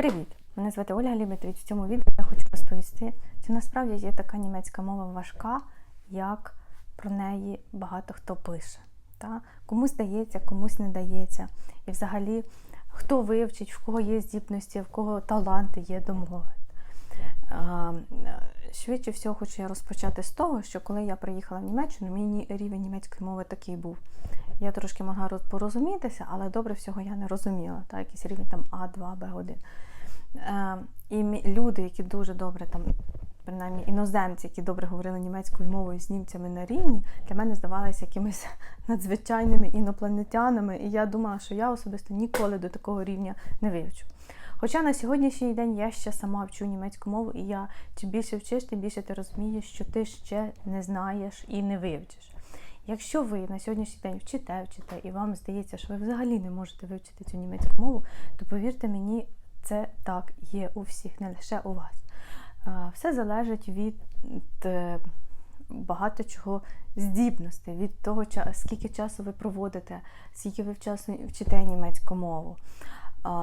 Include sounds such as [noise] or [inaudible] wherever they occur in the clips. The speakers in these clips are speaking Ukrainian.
Привіт! Мене звати Ольга Лібетович. В цьому відео я хочу розповісти, що насправді є така німецька мова важка, як про неї багато хто пише. Та? Комусь дається, комусь не дається. І взагалі, хто вивчить, в кого є здібності, в кого таланти є до мови. Швидше всього хочу я розпочати з того, що коли я приїхала в Німеччину, мій рівень німецької мови такий був. Я трошки могла порозумітися, але добре всього я не розуміла. Та, якийсь рівень там А2, Б1. Е, і люди, які дуже добре там, принаймні іноземці, які добре говорили німецькою мовою з німцями на рівні, для мене здавалися якимись [laughs] надзвичайними інопланетянами. І я думала, що я особисто ніколи до такого рівня не вивчу. Хоча на сьогоднішній день я ще сама вчу німецьку мову, і я чим більше вчиш, тим більше ти розумієш, що ти ще не знаєш і не вивчиш. Якщо ви на сьогоднішній день вчите, вчите, і вам здається, що ви взагалі не можете вивчити цю німецьку мову, то повірте мені, це так є у всіх, не лише у вас. Все залежить від е, багато чого здібностей, від того, скільки часу ви проводите, скільки ви часу вчите німецьку мову.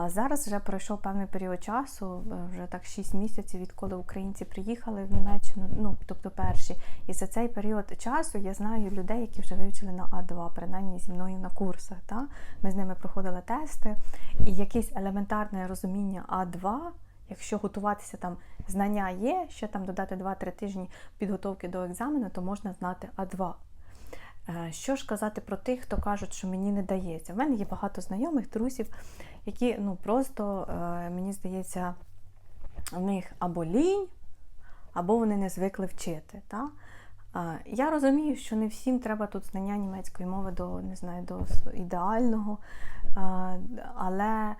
Зараз вже пройшов певний період часу, вже так 6 місяців, відколи українці приїхали в Німеччину, ну тобто перші. І за цей період часу я знаю людей, які вже вивчили на А2, принаймні зі мною на курсах. Та? Ми з ними проходили тести, і якесь елементарне розуміння А2, якщо готуватися там, знання є, ще там додати 2-3 тижні підготовки до екзамену, то можна знати А2. Е, Що ж казати про тих, хто кажуть, що мені не дається? В мене є багато знайомих, друзів, які ну просто, е, мені здається, в них або лінь, або вони не звикли вчити. Та? Е, Я розумію, що не всім треба тут знання німецької мови до не знаю, до ідеального. Але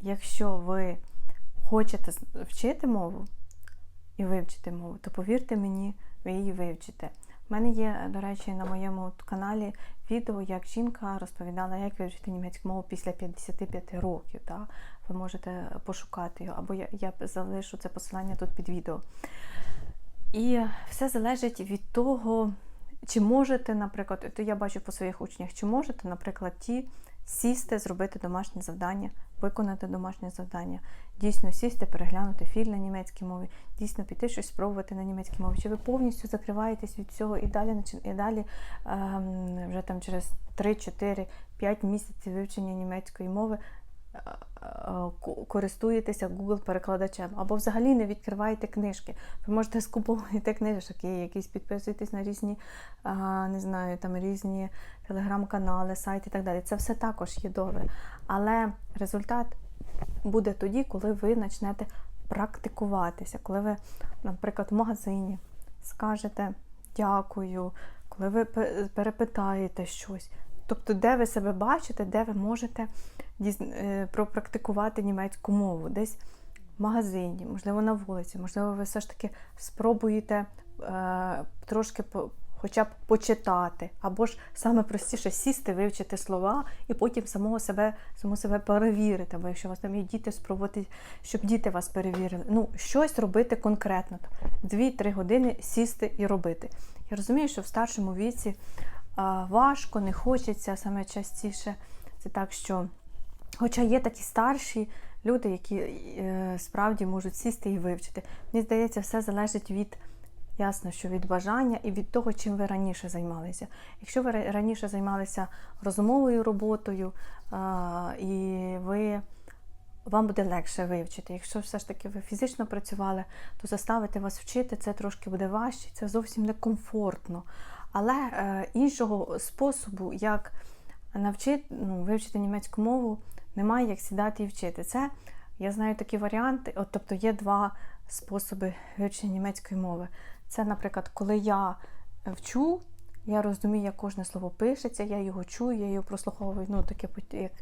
якщо ви хочете вчити мову і вивчити мову, то повірте мені, ви її вивчите. У мене є, до речі, на моєму каналі відео, як жінка розповідала, як вивчити німецьку мову після 55 років. Так? Ви можете пошукати його, або я, я залишу це посилання тут під відео. І все залежить від того, чи можете, наприклад, то я бачу по своїх учнях, чи можете, наприклад, ті сісти, зробити домашнє завдання, виконати домашнє завдання, дійсно сісти, переглянути фільм на німецькій мові, дійсно піти щось спробувати на німецькій мові. Чи ви повністю закриваєтесь від цього і далі і далі ем, вже там через 3, 4, 5 місяців вивчення німецької мови користуєтеся Google-перекладачем або взагалі не відкриваєте книжки. Ви можете [laughs] скуповувати книжок, і якісь підписуєтесь на різні, не знаю, там різні телеграм-канали, сайти і так далі. Це все також є добре. Але результат буде тоді, коли ви почнете практикуватися, коли ви, наприклад, в магазині скажете дякую, коли ви перепитаєте щось. Тобто, де ви себе бачите, де ви можете е, пропрактикувати німецьку мову, десь в магазині, можливо, на вулиці, можливо, ви все ж таки спробуєте е, трошки хоча б почитати, або ж саме простіше сісти, вивчити слова і потім самого себе, саму себе перевірити. Або якщо у вас там є діти, спробувати, щоб діти вас перевірили. Ну, щось робити конкретно. Дві-три години сісти і робити. Я розумію, що в старшому віці важко, не хочеться саме частіше. Це так, що, хоча є такі старші люди, які е, справді можуть сісти і вивчити. Мені здається, все залежить від. Ясно, що від бажання і від того, чим ви раніше займалися. Якщо ви раніше займалися розумовою роботою, і ви, вам буде легше вивчити. Якщо все ж таки ви фізично працювали, то заставити вас вчити це трошки буде важче, це зовсім не комфортно. Але е, іншого способу, як навчити, ну, вивчити німецьку мову, немає як сідати і вчити. Це я знаю такі варіанти. От, тобто є два способи вивчення німецької мови. Це, наприклад, коли я вчу, я розумію, як кожне слово пишеться, я його чую, я його прослуховую, ну таке як,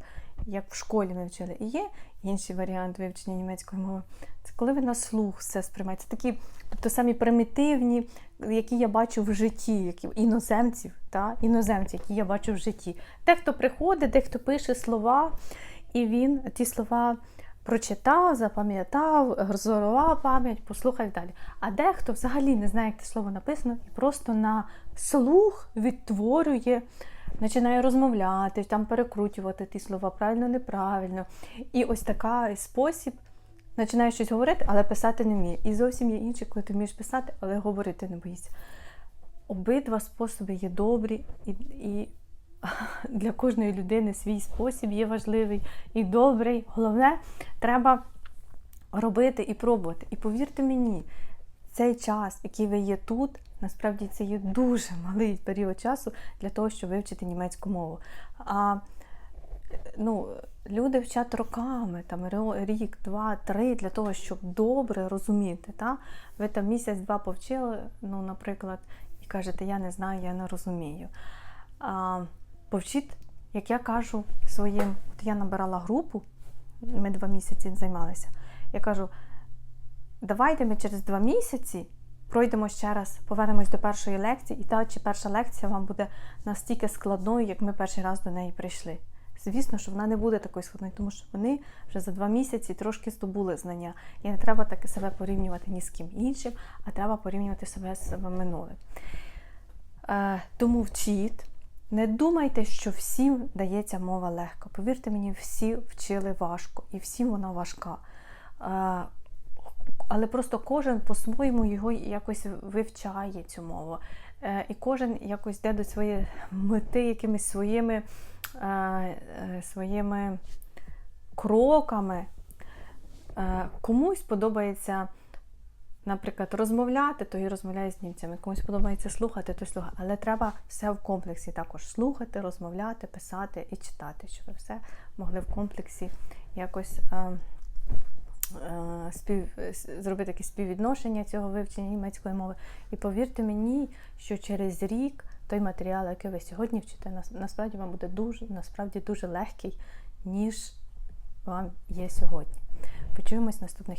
як в школі ми вчили. І є інший варіант вивчення німецької мови. Це коли ви на слух все сприймаєте. Це такі, тобто самі примітивні, які я бачу в житті, які іноземців, та? іноземців, які я бачу в житті. Дехто приходить, дехто пише слова, і він ті слова прочитав, запам'ятав, розорвав пам'ять, послухав і далі. А дехто взагалі не знає, як те слово написано, і просто на слух відтворює, починає розмовляти, там перекручувати ті слова правильно, неправильно. І ось такий спосіб починаєш щось говорити, але писати не вміє. І зовсім є інші, коли ти вмієш писати, але говорити не боїшся. Обидва способи є добрі, і, і [laughs] для кожної людини свій спосіб є важливий і добрий. Головне, треба робити і пробувати. І повірте мені, цей час, який ви є тут, насправді це є дуже малий період часу для того, щоб вивчити німецьку мову. А ну, люди вчать роками, там рік, два, три для того, щоб добре розуміти. Та? Ви там місяць-два повчили, ну, наприклад, і кажете, я не знаю, я не розумію. А, повчіть, як я кажу своїм, от я набирала групу, ми два місяці займалися. Я кажу, давайте ми через два місяці пройдемо ще раз, повернемось до першої лекції, і та чи перша лекція вам буде настільки складною, як ми перший раз до неї прийшли. Звісно, що вона не буде такою складною, тому що вони вже за два місяці трошки здобули знання. І не треба так себе порівнювати ні з ким іншим, а треба порівнювати себе з себе минулим. Е, тому вчіть. Не думайте, що всім дається мова легко. Повірте мені, всі вчили важко, і всім вона важка. Але просто кожен по-своєму його якось вивчає цю мову. Е, і кожен якось йде до своєї мети якимись своїми, е, е, своїми кроками. Комусь подобається, наприклад, розмовляти, то і розмовляє з німцями. Комусь подобається слухати, то слухає. Але треба все в комплексі також слухати, розмовляти, писати і читати, щоб ви все могли в комплексі якось. Е, Спів, зробити якесь співвідношення цього вивчення німецької мови. І повірте мені, що через рік той матеріал, який ви сьогодні вчите, насправді вам буде дуже, насправді дуже легкий, ніж вам є сьогодні. Почуємось наступних